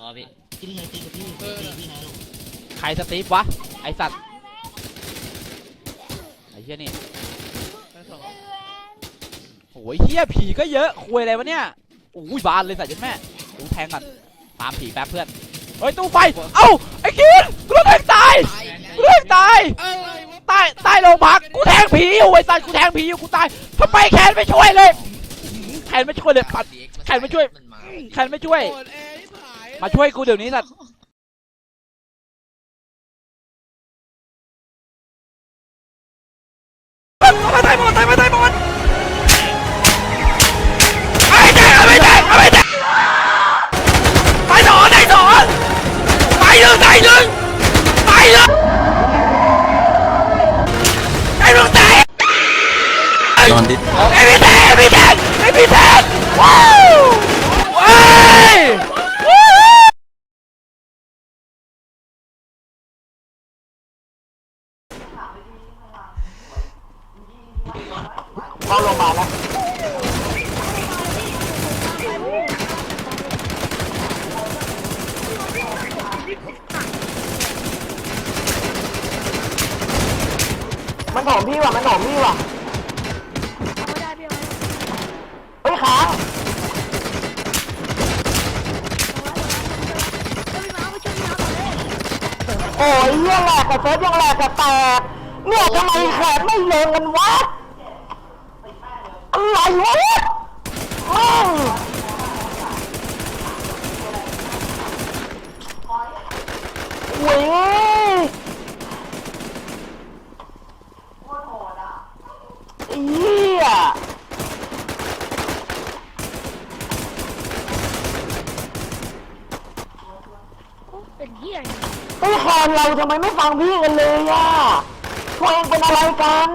รอพี่พี่นายตีกับพี่ตีพี่นายลูกใครสตีฟวะ ไอสัตว์ ไอเฮียนี่ชั้นสองโอ้ยเฮียผีก็เยอะ คุยอะไรวะเนี่ยโอ้ยบานเลยสัตว์ยันแม่กูแทงก่อนตามผีแป๊บเพื่อน เฮ้ย ตู้ไฟ เอ้า ไอ้คินกูโดนแทงตายกูโดนแทงตาย อะไรวะใต้ใต้โรงพักกูแทงผีอยู่ไอ้สัตว์กูแทงผีอยู่กูตายทำไมแขนไม่ช่วยเลย แขนไม่ช่วยเลยปัด ใครมาช่วย แขนไม่ช่วยอ่อนแอที่หาย มาช่วยกูเดี๋ยวนี้สัตว์มาตายหมดตายมาตายหมดไอ้แจ๊คไอ้แจ๊คไอ้แจ๊คไปหนอนไอ้หนอนไปหนึ่งไปหนึ่งไปหนึ่งไอ้ลูกแตกนอนดิไอ้พี่แทนไอ้พี่แทนไอ้พี่แทนว้าวว้ายว้าว เข้าโรงพยาบาลแล้วมัน หอมพี่ว่ะมันหอมพี่ว่ะไม่ได้พี่เอาเฮ้ยค้างไม่ได้เอาไปช่วยพี่น้องก่อนเลยโอ้ยเหี้ยแหลกกับเซิร์ฟยังแหลกกับแตกเนี่ยทำไมแขนไม่เลงกันวะอะไรวะอืมเว้ยเหี้ย เป็นเหี้ยไอ้ยแคนเราทำไมไม่ฟังพี่กันเลยอะพวกเองเป็นอะไรกัน